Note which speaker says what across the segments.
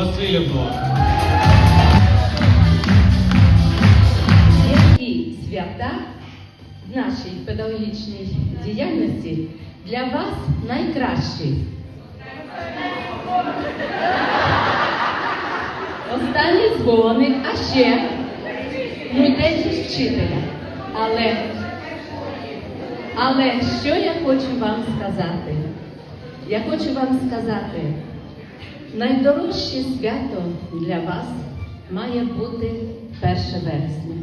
Speaker 1: Васильівну.
Speaker 2: Які свята в нашій педагогічній діяльності для вас найкращі? Останній дзвоник, а ще десь ж вчителя. Але, але що я хочу вам сказати? Я хочу вам сказати, найдорожче свято для вас має бути 1 вересня.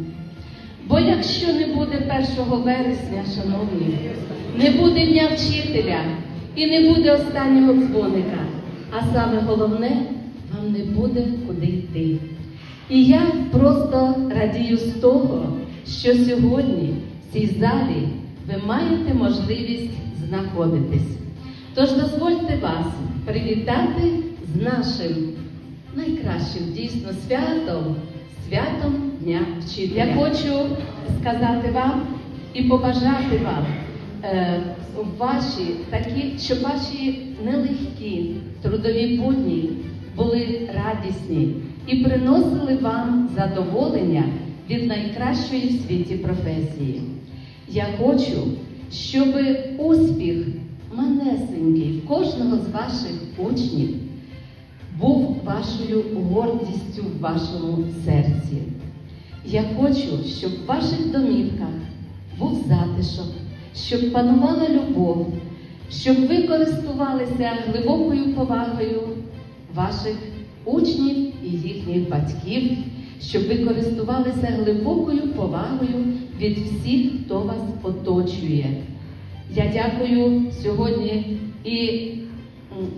Speaker 2: Бо якщо не буде 1 вересня, шановні, не буде дня вчителя і не буде останнього дзвоника, а саме головне, вам не буде куди йти. І я просто радію з того, що сьогодні в цій залі ви маєте можливість знаходитись. Тож дозвольте вас привітати з нашим найкращим дійсно святом, святом Дня Вчителя. Я хочу сказати вам і побажати вам е, ваші такі, щоб ваші нелегкі трудові будні були радісні і приносили вам задоволення від найкращої в світі професії. Я хочу, щоб успіх манесенький кожного з ваших учнів вашою гордістю в вашому серці. Я хочу, щоб в ваших домівках був затишок, щоб панувала любов, щоб ви користувалися глибокою повагою ваших учнів і їхніх батьків, щоб ви користувалися глибокою повагою від всіх, хто вас оточує. Я дякую сьогодні і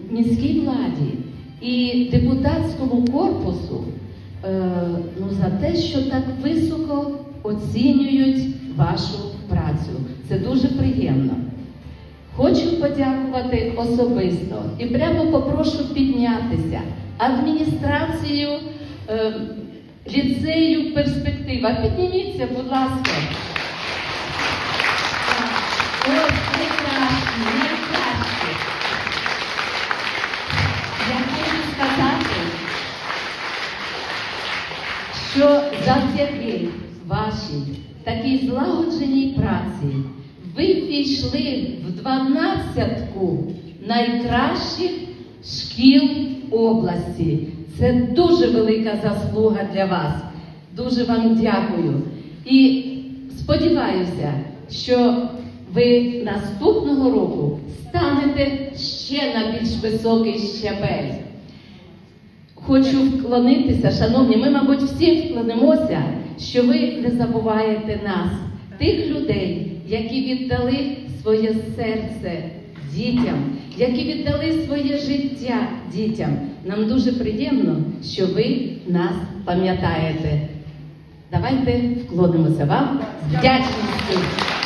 Speaker 2: міській владі, і депутатському корпусу е, ну, за те, що так високо оцінюють вашу працю. Це дуже приємно. Хочу подякувати особисто і прямо попрошу піднятися адміністрацію е, ліцею перспектива. Підніміться, будь ласка. Ось найкращі, найкращі. Я хочу сказати, що завдяки вашій такій злагодженій праці ви ввійшли в дванадцятку найкращих шкіл області. Це дуже велика заслуга для вас. Дуже вам дякую. І сподіваюся, що ви наступного року станете ще на більш високий щабель. Хочу вклонитися, шановні, ми, мабуть, всі вклонимося, що ви не забуваєте нас, тих людей, які віддали своє серце дітям, які віддали своє життя дітям. Нам дуже приємно, що ви нас пам'ятаєте. Давайте вклонимося вам вдячністю.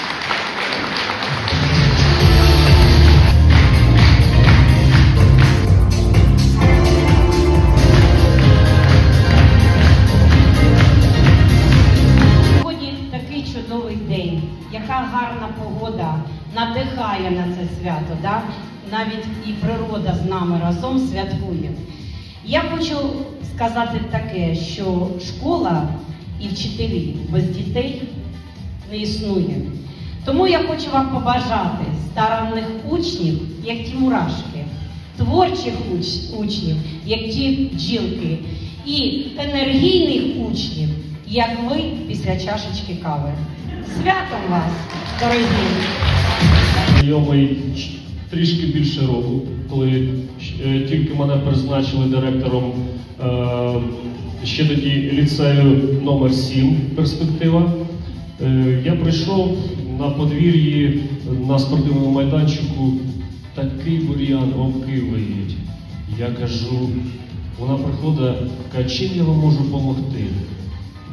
Speaker 3: Гарна погода надихає на це свято. Да? Навіть і природа з нами разом святкує. Я хочу сказати таке, що школа і вчителі без дітей не існує. Тому я хочу вам побажати старанних учнів, як ті мурашки, творчих уч- учнів, як ті бджілки, і енергійних учнів, як ви після чашечки кави. Святом вас, дорогі!
Speaker 1: Знайомий трішки більше року, коли е, тільки мене призначили директором е, ще тоді ліцею номер 7 перспектива. Е, я прийшов на подвір'ї на спортивному майданчику, такий бур'ян, вовки виють. Я кажу, вона приходить, каже, чим я вам можу допомогти?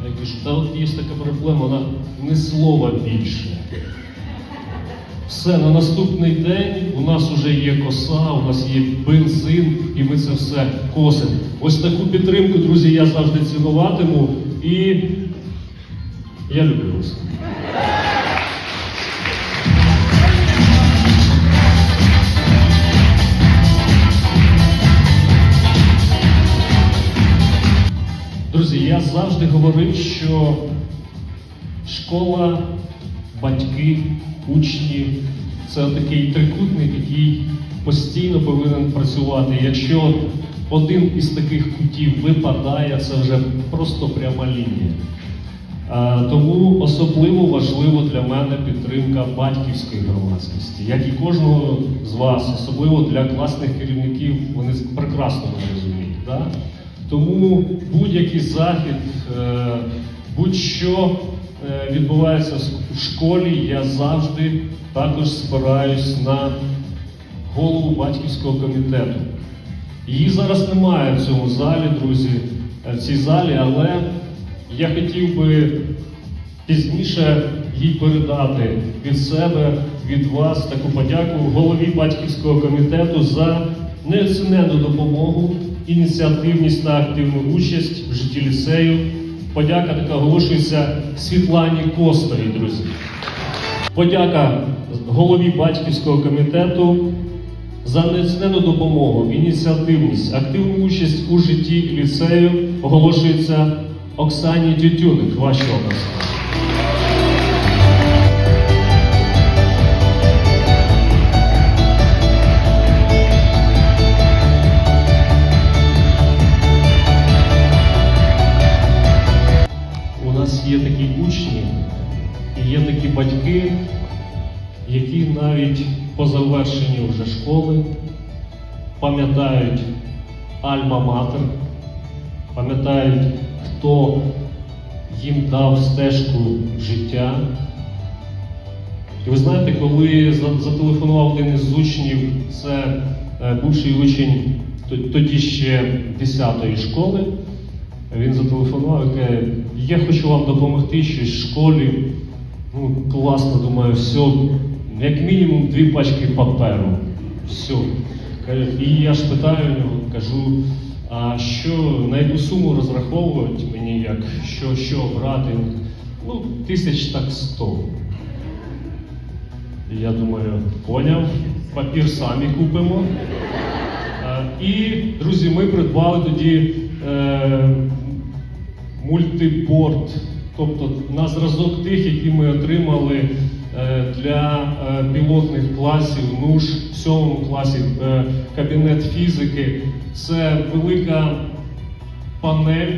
Speaker 1: Я кажу, та от є така проблема, вона не слова більше. Все, на наступний день у нас вже є коса, у нас є бензин, і ми це все косимо. Ось таку підтримку, друзі, я завжди цінуватиму і я люблю вас. Завжди говорив, що школа, батьки, учні це такий трикутник, який постійно повинен працювати. Якщо один із таких кутів випадає, це вже просто пряма лінія. Тому особливо важливо для мене підтримка батьківської громадськості, як і кожного з вас, особливо для класних керівників, вони прекрасно мене розуміють. Да? Тому будь-який захід, е, будь-що е, відбувається в школі, я завжди також спираюсь на голову батьківського комітету. Її зараз немає в цьому залі, друзі, е, в цій залі, але я хотів би пізніше їй передати від себе, від вас таку подяку голові батьківського комітету за неоціненну допомогу, ініціативність та активну участь в житті ліцею. Подяка така оголошується Світлані Костовій, друзі. Подяка голові батьківського комітету за неоцінену допомогу, ініціативність, активну участь у житті ліцею оголошується Оксані Тютюник. Ваші області. Вже школи пам'ятають альма-матер, пам'ятають, хто їм дав стежку життя. І ви знаєте, коли зателефонував один із учнів, це е, бувший учень тоді ще 10-ї школи, він зателефонував і каже, я хочу вам допомогти щось в школі. Ну, класно, думаю, все, як мінімум дві пачки паперу. Все. І я ж питаю у нього, кажу, а що, на яку суму розраховувати мені, як, що, що брати? Ну, тисяч так сто. І я думаю, поняв, папір самі купимо. І, друзі, ми придбали тоді е, мультиборд, тобто на зразок тих, які ми отримали для е, пілотних класів, НУШ в сьомому класі, е, кабінет фізики. Це велика панель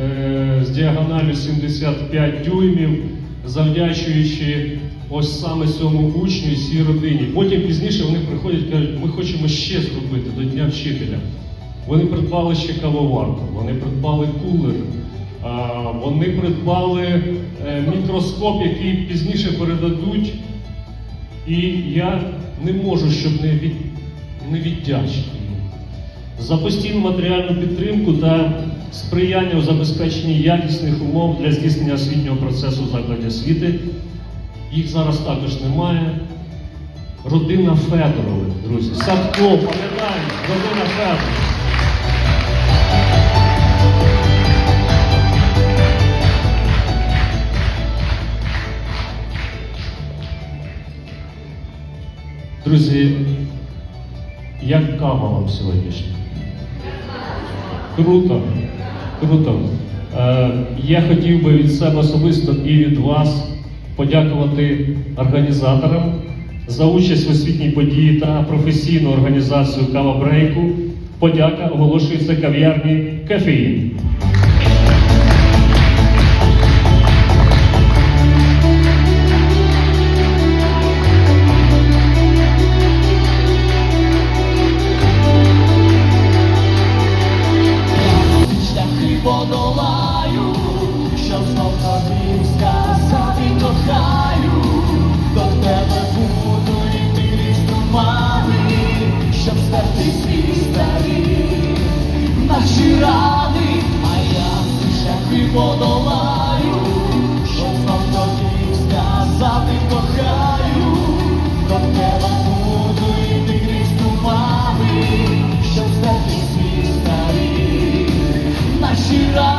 Speaker 1: е, з діагоналю 75 дюймів, завдячуючи ось саме цьому учню і цій родині. Потім пізніше вони приходять і кажуть, ми хочемо ще зробити до Дня вчителя. Вони придбали ще кавоварку, вони придбали кулер, а, вони придбали е, мікроскоп, який пізніше передадуть. І я не можу, щоб не, від, не віддячити за постійну матеріальну підтримку та сприяння у забезпеченні якісних умов для здійснення освітнього процесу в закладі освіти. Їх зараз також немає. Родина Федорових, друзі. Садко, пам'ятаємо, родина Федорових. Друзі, як кава вам сьогоднішня? Круто, круто. Е, я хотів би від себе особисто і від вас подякувати організаторам за участь в освітній події та професійну організацію кава брейку. Подяка оголошується кав'ярні Кафеїн.
Speaker 4: подолаю, що знов тобі сказати кохаю, до тебе буду йти крізь тумани, щоб стати свій старий, наші рани.